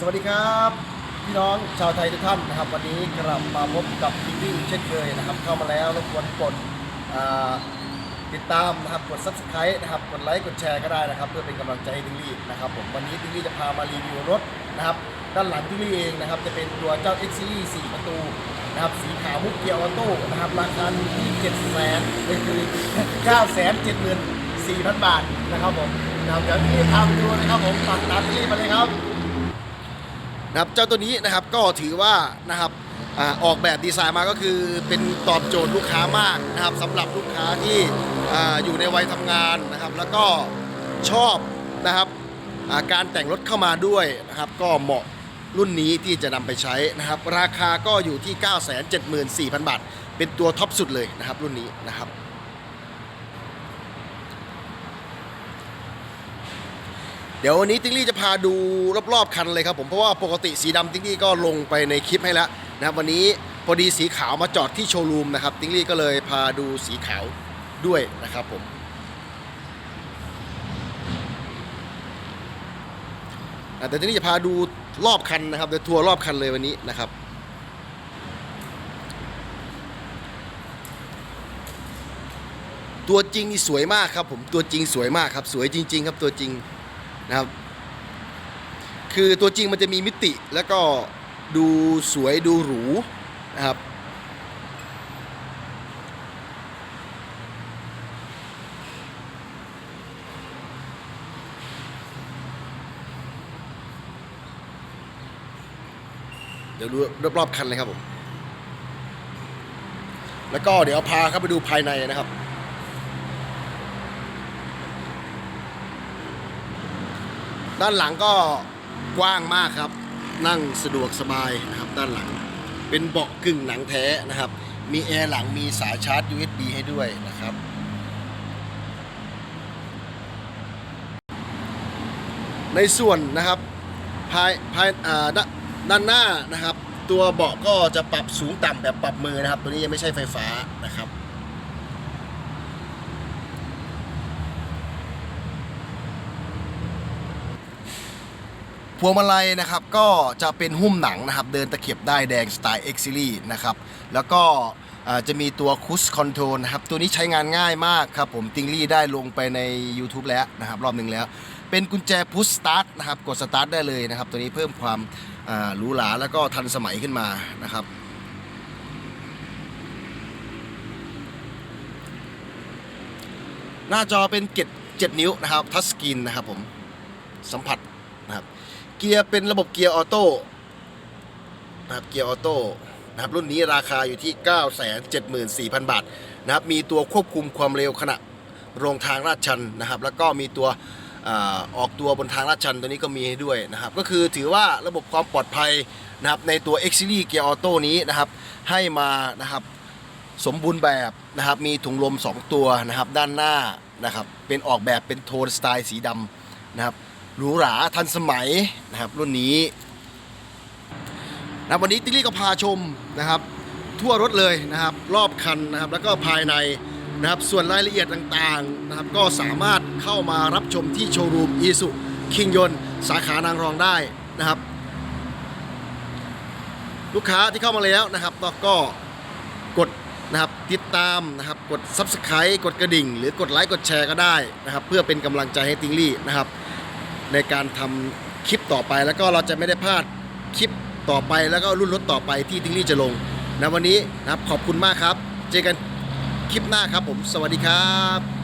สวัสดีครับพี่น้องชาวไทยทุกท่านนะครับ วันนี้กลับมาพบกับทีวีเช่นเคยนะครับ เข้ามาแล้วรบกวนกดติดตามนะครับกด subscribe นะครับกดไลค์กดแชร์ก็ได้นะครับ เพื่อเป็นกำลังใจให้ทิงลี่นะครับผมวันนี้ทิงลี่จะพามารีวิวรถนะครับ ด้านหลังทิงลี่เองนะครับ จะเป็นตัวเจ้า X Series 4 ประตูนะครับสีขาวมุกเกียร์ออโต้นะครับราคาอยู่ที่7แสนคือ9แสน7หมื่น4,000 บาทนะครับผมนะครับเดี๋ยวที่พาไปดูนะครับผมฝากตามทิงลี่มาเลยครับ นะครับเจ้าตัวนี้นะครับก็ถือว่านะครับออกแบบดีไซน์มาก็คือเป็นตอบโจทย์ลูกค้ามากนะครับสำหรับลูกค้าที่ออยู่ในวัยทำงานนะครับ แล้วก็ชอบนะครับการแต่งรถเข้ามาด้วยนะครับก็เหมาะรุ่นนี้ที่จะนำไปใช้นะครับ ราคาก็อยู่ที่ 974,000 บาท เป็นตัวท็อปสุดเลยนะครับรุ่นนี้นะครับ เดี๋ยววันนี้ติ๊งลี่จะพาดูรอบๆคันเลยครับผมเพราะว่าปกติสีดำติ๊งลี่ก็ลงไปในคลิปให้แล้วนะครับวันนี้พอดีสีขาวมาจอดที่โชว์รูมนะครับติ๊งลี่ก็เลยพาดูสีขาวด้วยนะครับผมแต่ติ๊งลี่จะพาดูรอบคันนะครับเดี๋ยวทัวร์รอบคันเลยวันนี้นะครับตัวจริงนี่สวยมากครับผมตัวจริงสวยมากครับ สวยจริง ๆ ครับตัวจริง นะครับ คือตัวจริงมันจะมีมิติแล้วก็ดูสวยดูหรูนะครับเดี๋ยวดูรอบๆคันเลยครับผม แล้วก็เดี๋ยวพาเข้าไปดูภายในนะครับ ด้านหลังก็กว้างมากครับ นั่งสะดวกสบายนะครับด้านหลัง เป็นเบาะกึ่งหนังแท้นะครับ มีแอร์หลังมีสายชาร์จ USB ให้ด้วยนะครับ ในส่วนนะครับภายภายด้านหน้านะครับ ตัวเบาะก็จะปรับสูงต่ำแบบปรับมือนะครับ ตัวนี้ยังไม่ใช่ไฟฟ้านะครับ พวงมาลัยนะครับก็จะเป็นหุ้มหนังนะครับ เดินตะเข็บได้แดงสไตล์ X Series นะครับ แล้วก็จะมีตัวคุชคอนโทรลนะครับ ตัวนี้ใช้งานง่ายมากครับผมติงลี่ได้ลงไปใน YouTube แล้วนะครับ รอบหนึ่งแล้ว เป็นกุญแจพุชสตาร์ทนะครับ กดสตาร์ทได้เลยนะครับ ตัวนี้เพิ่มความหรูหราแล้วก็ทันสมัยขึ้นมานะครับหน้าจอเป็นเกต7นิ้วนะครับ ทัชสกรีนนะครับผมสัมผัสนะครับ เกียร์เป็นระบบเกียร์ออโต้นะครับเกียร์ออโต้นะครับรุ่นนี้ราคาอยู่ที่ 974,000 บาทนะครับมีตัวควบคุมความเร็วขณะลงทางลาดชันนะครับ แล้วก็มีตัวออกตัวบนทางลาดชันตัวนี้ก็มีให้ด้วยนะครับ ก็คือถือว่าระบบความปลอดภัยนะครับในตัว X Series เกียร์ออโต้นี้นะครับให้มานะครับสมบูรณ์แบบนะครับมีถุงลม 2 ตัวนะครับด้านหน้านะครับเป็นออกแบบเป็นโทนสไตล์สีดำนะครับ หรูหราทันสมัยนะครับ รุ่นนี้นะวันนี้ติลลี่ก็พาชมนะครับ ทั่วรถเลยนะครับ รอบคันนะครับ แล้วก็ภายในนะครับ ส่วนรายละเอียดต่างๆนะครับ ก็สามารถเข้ามารับชมที่โชว์รูมอีสุคิงยนสาขานางรองได้นะครับ ลูกค้าที่เข้ามาแล้วนะครับก็กดนะครับติดตามนะครับกด Subscribe กดกระดิ่ง หรือกดไลค์กดแชร์ก็ได้นะครับ เพื่อเป็นกำลังใจให้ติงลี่นะครับ ในการทำคลิปต่อไป แล้วก็เราจะไม่ได้พลาดคลิปต่อไปแล้วก็รุ่นรถต่อไปที่ทิงลี่จะลงนะวันนี้นะครับขอบคุณมากครับ เจอกันคลิปหน้าครับผม สวัสดีครับ